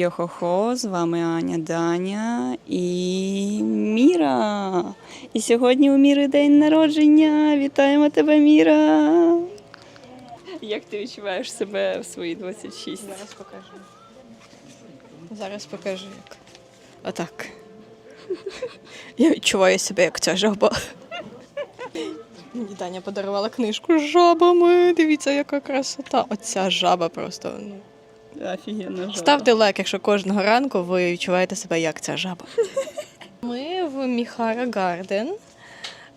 Йо-хо-хо, з вами Аня Даня і Міра. І сьогодні у Міри день народження. Вітаємо тебе, Міра! Як ти відчуваєш себе в свої 26? Зараз покажу. Зараз покажу як. Отак. Я відчуваю себе як ця жаба. Мені Даня подарувала книжку з жабами. Дивіться, яка красота. Оця жаба просто. ну. Офігенно жаба. Ставте лайк, якщо кожного ранку ви відчуваєте себе як ця жаба. Ми в Міхара Гарден.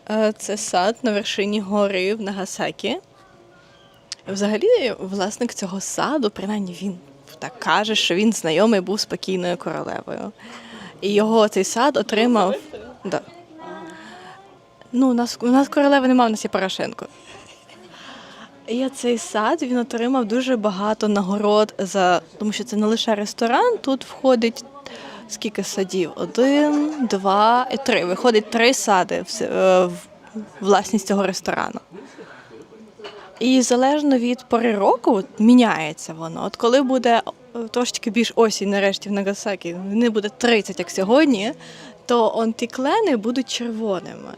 Е, Це сад на вершині гори в Нагасакі. Взагалі, власник цього саду, принаймні він так каже, що він знайомий був з покійною королевою. І його цей сад отримав. Да. Ну, у нас, у нас королеви немає, у нас є Порошенко. І цей сад він отримав дуже багато нагород за тому, що це не лише ресторан. Тут входить скільки садів? Один, два і три. Виходить три сади в, е, власність цього ресторану. І залежно від пори року міняється воно. От коли буде е, трошечки більш осінь, нарешті в Нагасакі, не буде 30, як сьогодні, то он ті клени будуть червоними.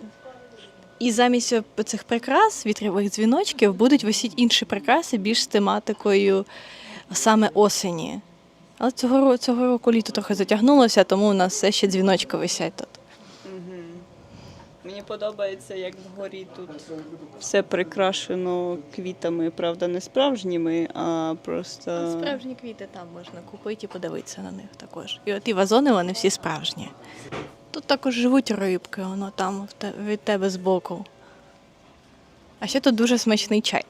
І замість цих прикрас, вітрових дзвіночків, будуть висіти інші прикраси більш з тематикою саме осені. Але цього, цього року літо трохи затягнулося, тому у нас все ще дзвіночки висять тут. Мені подобається, як вгорі тут все прикрашено квітами, правда, не справжніми, а просто. Справжні квіти там можна купити і подивитися на них також. І от і вазони вони всі справжні. Тут також живуть рибки, воно там від тебе збоку. А ще тут дуже смачний чай.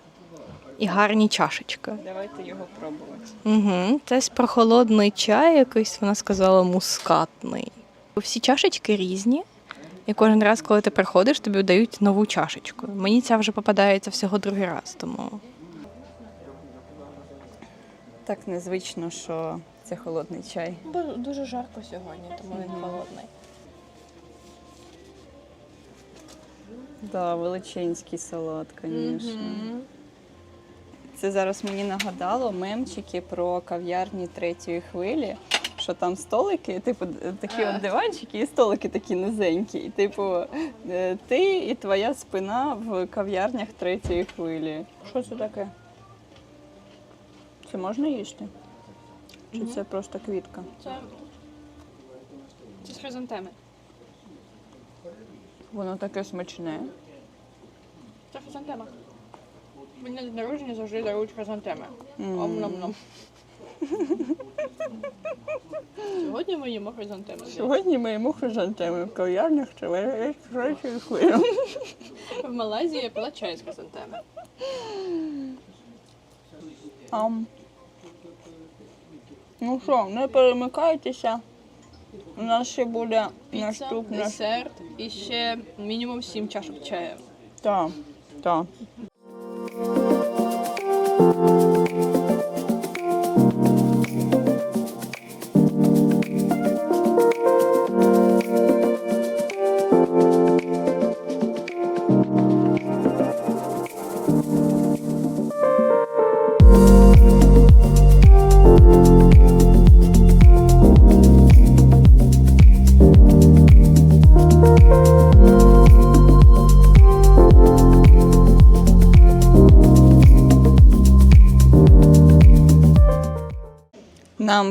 І гарні чашечки. Давайте його пробувати. Угу. Це з прохолодний чай, якийсь вона сказала мускатний. Всі чашечки різні. І кожен раз, коли ти приходиш, тобі дають нову чашечку. Мені ця вже попадається всього другий раз, тому Так незвично, що це холодний чай. Бо дуже жарко сьогодні, тому він холодний. Да, величенський салат, звісно. Це зараз мені нагадало мемчики про кав'ярні третьої хвилі. Що там столики, типу, такі от диванчики, і столики такі низенькі. І, типу, е, ти і твоя спина в кав'ярнях третьої хвилі. Що це таке? Це можна їсти? Чи це просто квітка? Це, це з хризантеми. Воно таке смачне. Це хризантема. Мені на день народження завжди дарують хризантеми. Ом-ном-ном. Сьогодні ми їмо хризантеми. Сьогодні ми їмо хризантеми в кав'ярнях третьої хвилі. В Малайзії я пила чай з хризантеми. Ам. Ну що, не перемикайтеся. У нас ще буде Піца, наступне. десерт і ще мінімум сім чашок чаю. Так, так.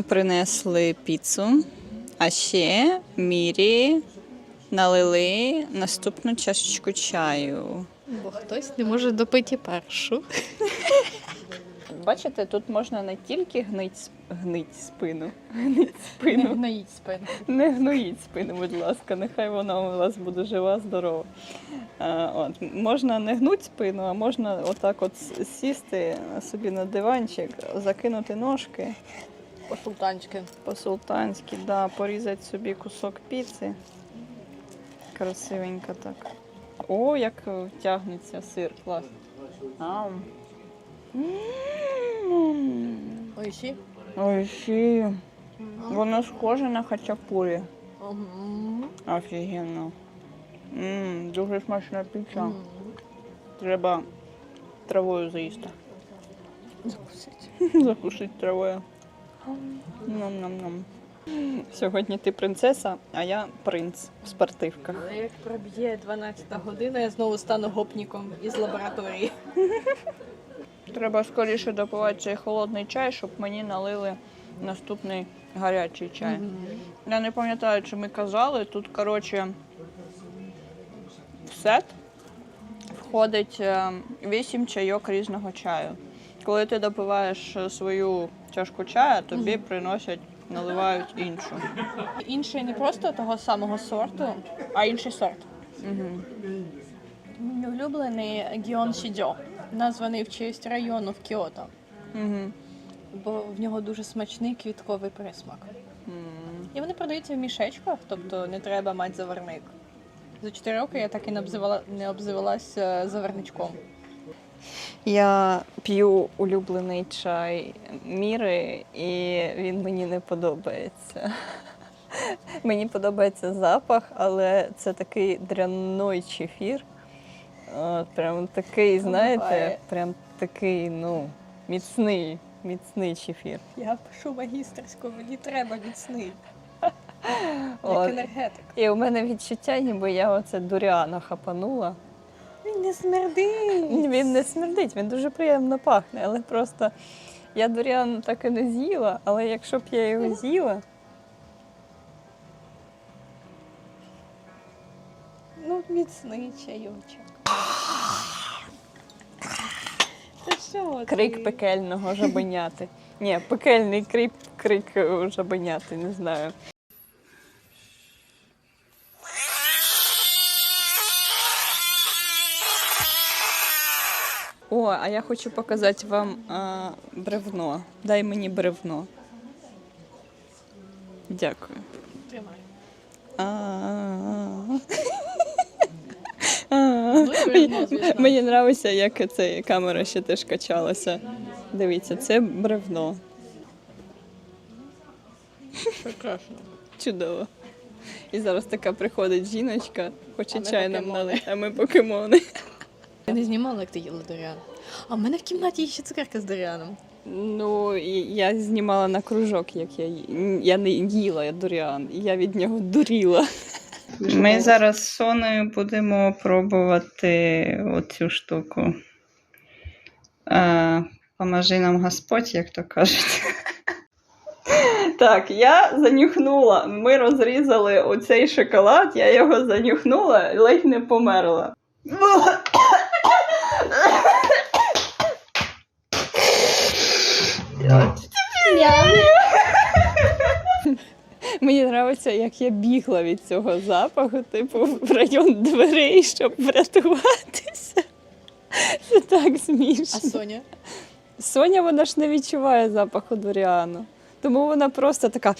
Принесли піцу, а ще Мірі налили наступну чашечку чаю. Бо хтось не може допити першу. Бачите, тут можна не тільки гнить, гнить спину, гнить спину. гноїть спину. Не гноїть спину, будь ласка, нехай вона у вас буде жива, здорова. А, от, можна не гнуть спину, а можна отак от сісти собі на диванчик, закинути ножки По-султанськи. по-султанськи, да, порізати собі кусок піци. Красивенько так. О, як тягнеться сир, клас. Ам. М. Ой, сі. Ой, ще. Воно схоже на хачапурі. Офігенно. Мм, дуже смачна піца. Треба травою заїсти. Закусить. Закусити травою. Ням-ням-ням. Сьогодні ти принцеса, а я принц в спортивках. Але як проб'є 12 година, я знову стану гопніком із лабораторії. Треба скоріше допивати цей холодний чай, щоб мені налили наступний гарячий чай. Я не пам'ятаю, чи ми казали, тут, коротше, в сет входить 8 чайок різного чаю. Коли ти допиваєш е, свою чашку чаю, тобі приносять, наливають іншу. Інший не просто того самого сорту, а інший сорт. Угу. Мій улюблений Гіон Сідьо, названий в честь району в Кіото, Угу. бо в нього дуже смачний квітковий присмак. І вони продаються в мішечках, тобто не треба мати заварник. За 4 роки я так і не обзивала не обзивалася заварничком. Я п'ю улюблений чай Міри, і він мені не подобається. Мені подобається запах, але це такий дрянной чефір. От, прям такий, знаєте, прям такий, ну, міцний, міцний чефір. Я пишу магістерську, мені треба міцний. Як енергетик. І у мене відчуття, ніби я оце дуріана хапанула. Він не смердить. Він не смердить, він дуже приємно пахне, але просто я дуріан так і не з'їла, але якщо б я його з'їла, Ну, міцний чайочок. Це що? ти? крик пекельного жабеняти. Ні, пекельний крик, крик е, жабеняти, не знаю. О, а я хочу показати вам а, бревно. Дай мені бревно. Дякую. А-а-а. Ну, звісно. Мені подобається, як ця камера ще теж качалася. Дивіться, це бревно. Прекрасно. Чудово. І зараз така приходить жіночка, хоче чай нам налити, а ми покемони. Я не знімала, як ти їла дуріан. А в мене в кімнаті є ще цукерка з дуріаном. Ну, і я знімала на кружок, як я ї- я не їла дуріан, я від нього дуріла. Ми зараз з Соною будемо пробувати оцю штуку. Е, поможи нам Господь, як то кажуть. Так, я занюхнула. Ми розрізали оцей шоколад, я його занюхнула і ледь не померла. Мені подобається, як я бігла від цього запаху, типу, в район дверей, щоб врятуватися. Це так А. Соня? Соня вона ж не відчуває запаху дуріану. Тому вона просто така.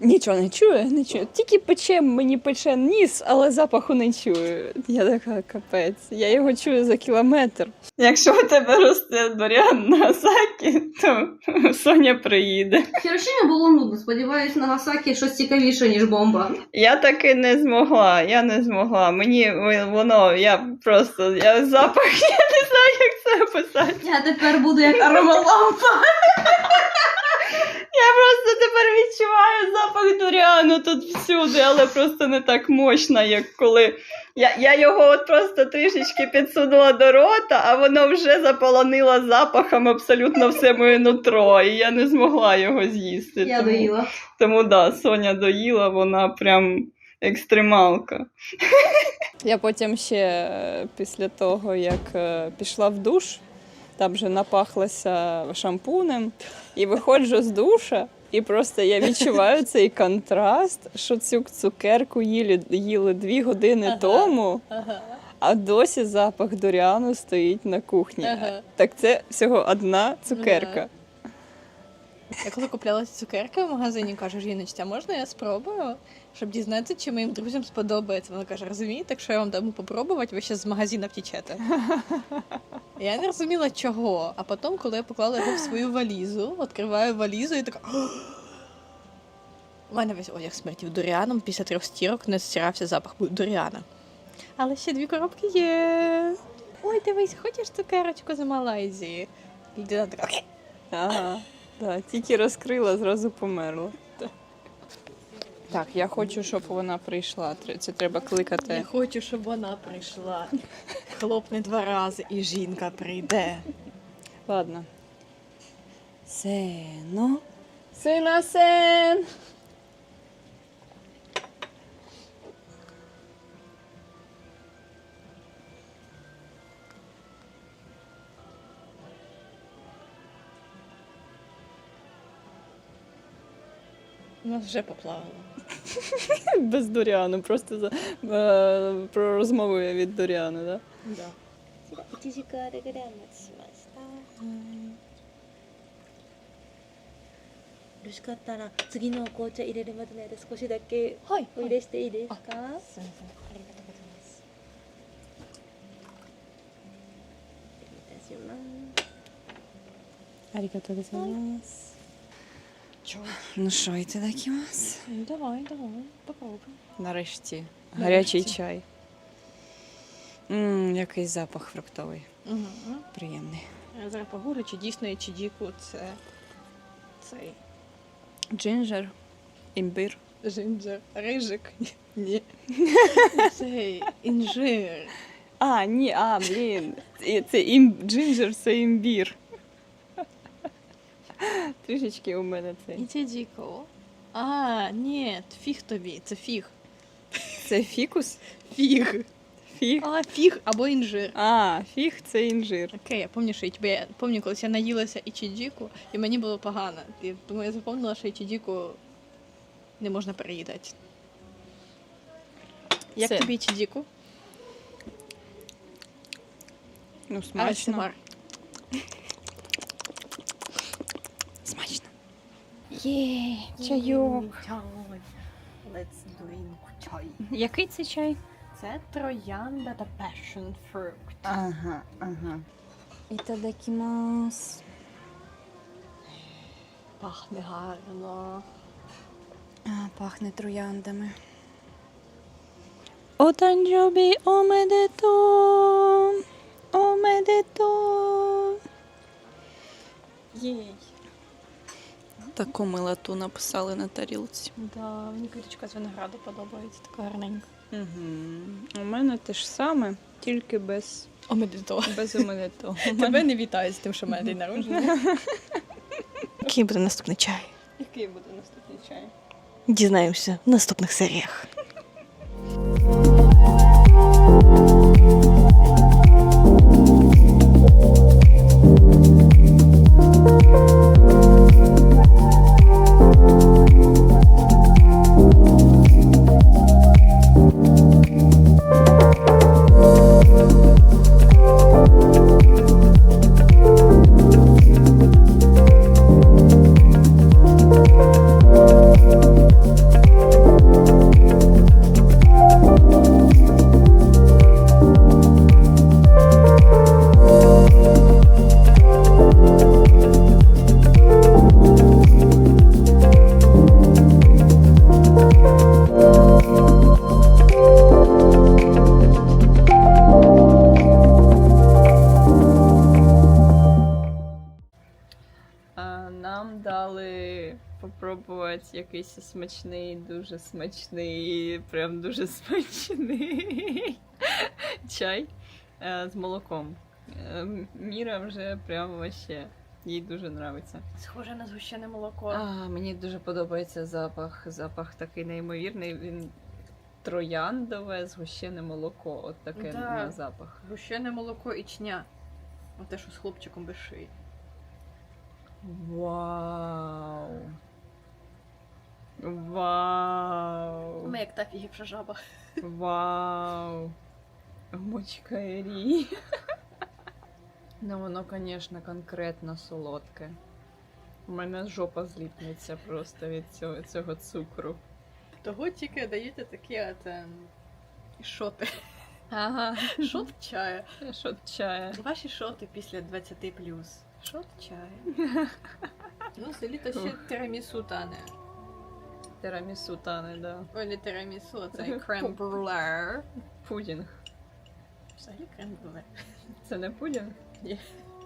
Нічого не чує, не чує. Тільки пече, мені пече ніс, але запаху не чую. Я така капець. Я його чую за кілометр. Якщо у тебе росте дворян на Асакі, то Соня приїде. В Хірошимі було нудно. Сподіваюсь, Нагасакі щось цікавіше, ніж бомба. Я таки не змогла, я не змогла. Мені воно, я просто, я запах, я не знаю, як це описати. Я тепер буду як аромалампа. Я просто тепер відчуваю запах дуріану тут всюди, але просто не так мощно, як коли. Я, я його от просто трішечки підсунула до рота, а воно вже заполонило запахом абсолютно все моє нутро, і я не змогла його з'їсти. Я тому, доїла. Тому да, Соня доїла, вона прям екстремалка. Я потім ще е, після того, як е, пішла в душ, там вже напахлася шампунем, і виходжу з душа, і просто я відчуваю цей контраст, що цю цукерку їли, їли дві години Ага. тому, Ага. а досі запах дуріану стоїть на кухні. Ага. Так це всього одна цукерка. Я коли купляла ці цукерки в магазині, кажу, жіночці, а можна я спробую? Щоб дізнатися, чи моїм друзям сподобається. Вона каже, розумієте, якщо я вам дам попробувати, ви ще з магазина втічете. Я не розуміла чого. А потім, коли я поклала його в свою валізу, відкриваю валізу і така. У мене весь одяг смертів дуріаном після трьох стірок не стирався запах дуріана. Але ще дві коробки є. Ой, дивись, хочеш цукерочку з Малайзії? Людина така. Ага. Да, тільки розкрила, зразу померла. Так, я хочу, щоб вона прийшла. Це треба Я кликати. хочу, щоб вона прийшла. Хлопне два рази і жінка прийде. Ладно. Сено. Сина сен. У нас вже поплавало. Без Доріану, просто за, е, про розмову я від Доріану, да? Да. 1時間あるぐらいお待ちしました、よろしかったら次のお紅茶入れるまでの間少しだけはい。お入れしていいですか、すみません。ありがとうございます失礼いたしますありがとうございます。 Ну що, і ти дакімас? Давай, давай, попробуй. Нарешті. Нарешті. Гарячий чай. Мм, який запах фруктовий. Угу. Приємний. Я зараз погуглю, чи дійсно чи діку це цей Джинджер, імбир. жинджер. Рижик. Ні. Цей інжир. А, ні, а, блін. Це ім... джинджер це імбір. Трішечки у мене цей. І це діко. А, ні, фіг тобі, це фіг. Це фікус? Фіг. Фіг. А, фіг або інжир. А, фіг це інжир. Окей, я пам'ятаю, що я тебе, я пам'ятаю, колись я наїлася ічіджіку, і мені було погано. І тому я запам'ятала, що ічіджіку не можна переїдати. Як Все. тобі ічіджіку? Ну, смачно. ASMR. Є, чайок. Let's drink чай. Який це чай? Це троянда та passion fruit. Ага, ага. Ітадакімас. Пахне гарно. А, пахне трояндами. Отанджобі омедето. Омедето. Єй. Таку милоту написали на тарілці. Да, мені квіточка з винограду подобається, така гарненька. Угу. У мене те ж саме, тільки без, Омедито. без омедето. Тебе не вітаю з тим, що в мене день народження. Який буде наступний чай? Який буде наступний чай? Дізнаємося в наступних серіях. Дуже смачний, прям дуже смачний чай е, з молоком. Е, Міра вже прям вообще. Їй дуже подобається. Схоже на згущене молоко. А, мені дуже подобається запах. Запах такий неймовірний. Він трояндове, згущене молоко. От таке Да. на запах. Згущене молоко і чня. Оте, що з хлопчиком без шиї. Вау. Вау. Ми як та фігівша жаба. Вау. Мочкарі. Ну, воно, звісно, конкретно солодке. У мене жопа зліпнеться просто від цього, цього цукру. Того тільки даєте такі от, ем, шоти. Ага. Шот чаю. Шот чая. Ваші шоти після 20 плюс. Шот чаю. Ну, це літо ще тирамісу тане. Тирамісу тане, да. Ой, не тирамісу, а це крем бруле. Пудінг. Взагалі крем бруле. Це не пудінг? Ні.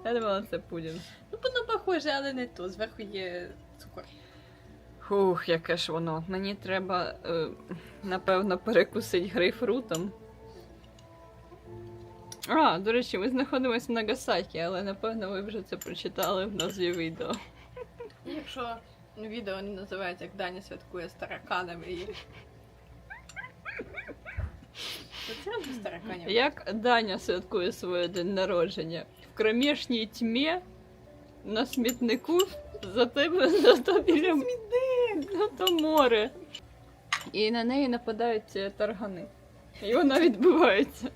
Я думала, це пудінг. Ну, воно похоже, але не то. Зверху є цукор. Фух, яке ж воно. Мені треба, е, напевно, перекусити грейпфрутом. А, до речі, ми знаходимося в Нагасакі, але напевно ви вже це прочитали в назві відео. Якщо відео не називається як Даня святкує з тараканами і. Це без тараканів. Як Даня святкує своє день народження? В кромішній тьмі на смітнику за тебе зато біля зато море. І на неї нападають е, таргани. І вона відбивається.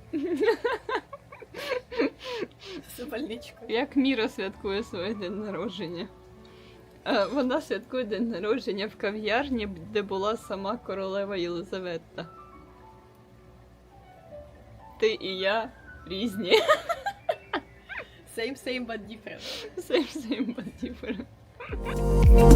Як Міра святкує своє день народження? Е, Вона святкує день народження в кав'ярні, де була сама королева Єлизавета. Ти і я різні. Same, same, but different. Same, same, but different.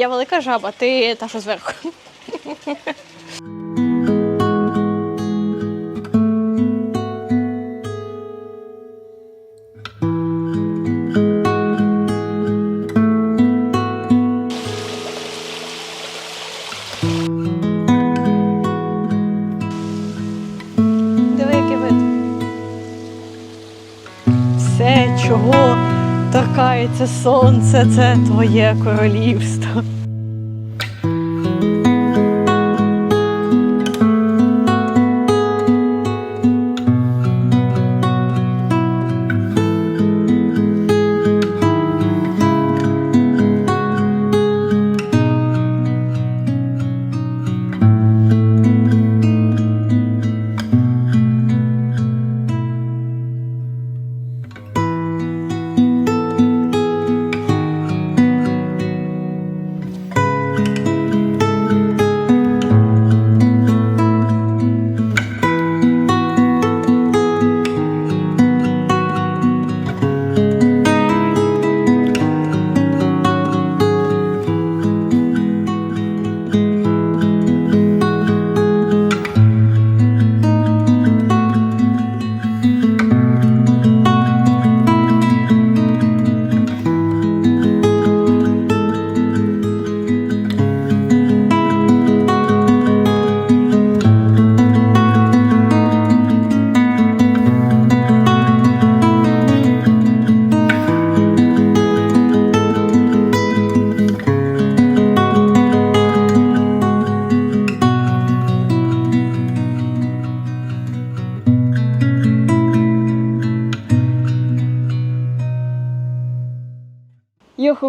Я велика жаба, ти та що зверху. Чого торкається сонце, це твоє королівство.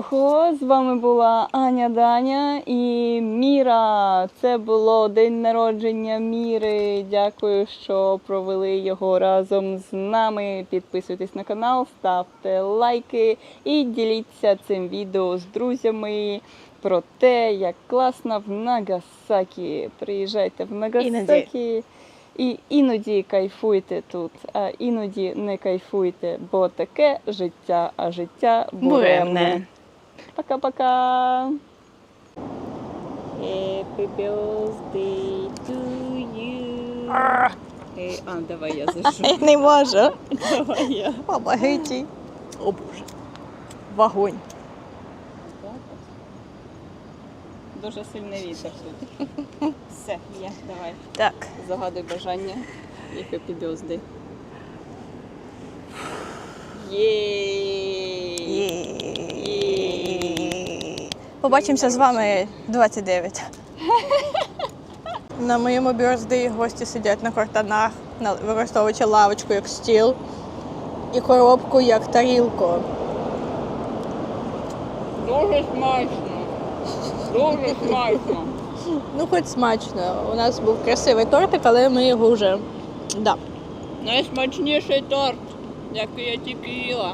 Йо-хо-хо, з вами була Аня Даня і Міра. Це було день народження Міри. Дякую, що провели його разом з нами. Підписуйтесь на канал, ставте лайки і діліться цим відео з друзями про те, як класно в Нагасакі. Приїжджайте в Нагасакі. І іноді кайфуйте тут, а іноді не кайфуйте, бо таке життя, а життя буремне. Буремне. Пока-пока. Happy birthday to you. А, давай я зажу. Не можу. давай я. Помогите. О боже. Вогонь. Дуже сильний вітер тут. Все, є, давай. Так. Загадуй бажання і happy birthday. Єй! Побачимося з вами 29. На моєму бюрздеї гості сидять на картанах, використовуючи лавочку як стіл і коробку як тарілку. Дуже смачно. Дуже смачно. Ну, хоч смачно. У нас був красивий тортик, але ми його вже. Да. Найсмачніший торт, який я тільки їла.